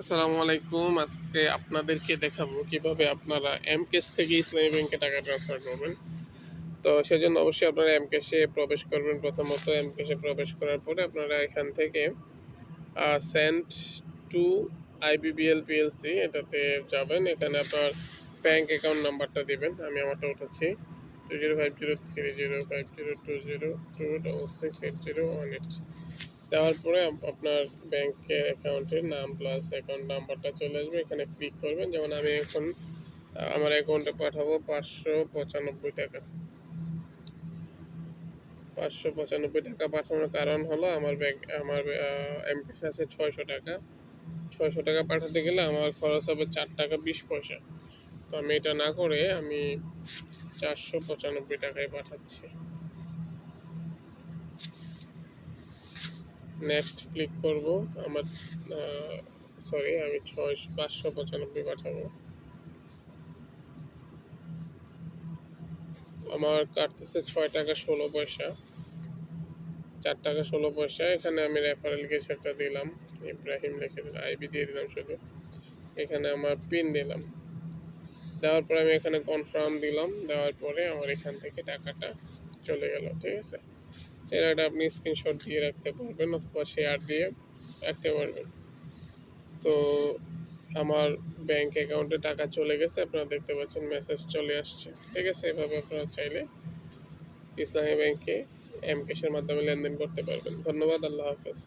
আসসালামু আলাইকুম। আজকে আপনাদেরকে দেখাবো কীভাবে আপনারা এম কেস থেকে ইসলামী ব্যাংকে টাকা ট্রান্সফার করবেন। তো সেজন্য অবশ্যই আপনারা এম কেসে প্রবেশ করবেন। প্রথমত এম কেসে প্রবেশ করার পরে আপনারা এখান থেকে সেন্ট টু আইবিবিএল পিএলসি এটাতে যাবেন। এখানে আপনার ব্যাংক অ্যাকাউন্ট নাম্বারটা দিবেন। আমি আমারটা উঠাচ্ছি। Two zero five zero three zero five zero two zero two double six eight zero one eight দেওয়ার পরে আপ- আপনার ব্যাংকের অ্যাকাউন্টের নাম প্লাস অ্যাকাউন্ট নাম্বারটা চলে আসবে। এখানে ক্লিক করবেন। যেমন আমি এখন আমার অ্যাকাউন্টে পাঠাবো পাঁচশো পঁচানব্বই টাকা। পাঁচশো পঁচানব্বই টাকা পাঠানোর কারণ হলো আমার ব্যাংক, আমার এমপিএস আছে ছয়শো টাকা। ছয়শো টাকা পাঠাতে গেলে আমার খরচ হবে চার টাকা বিশ পয়সা। তো আমি এটা না করে আমি চারশো পঁচানব্বই টাকায় পাঠাচ্ছি। নেক্সট ক্লিক করব, আমার সরি আমি ছয় পাঁচশো পঁচানব্বই পাঠাবো। আমার কাটতেছে ছয় টাকা ষোলো পয়সা। চার টাকা ষোলো পয়সা, এখানে আমি রেফারেল কিছু একটা দিলাম, ইব্রাহিম লিখে দিলাম আইবি দিয়ে দিলাম শুধু। এখানে আমার পিন দিলাম। দেওয়ার পরে আমি এখানে কনফার্ম দিলাম, দেওয়ার পরে আমার এখান থেকে টাকাটা চলে গেল, ঠিক আছে? এটা আপনি স্ক্রিনশট দিয়ে রাখতে পারবেন অথবা শেয়ার দিয়ে রাখতে পারবেন। তো আমার ব্যাংক অ্যাকাউন্টে টাকা চলে গেছে, আপনারা দেখতে পাচ্ছেন মেসেজ চলে আসছে। ঠিক আছে, এভাবে আপনারা চাইলে ইসলামী ব্যাংকে এম ক্যাশের মাধ্যমে লেনদেন করতে পারবেন। ধন্যবাদ, আল্লাহ হাফেজ।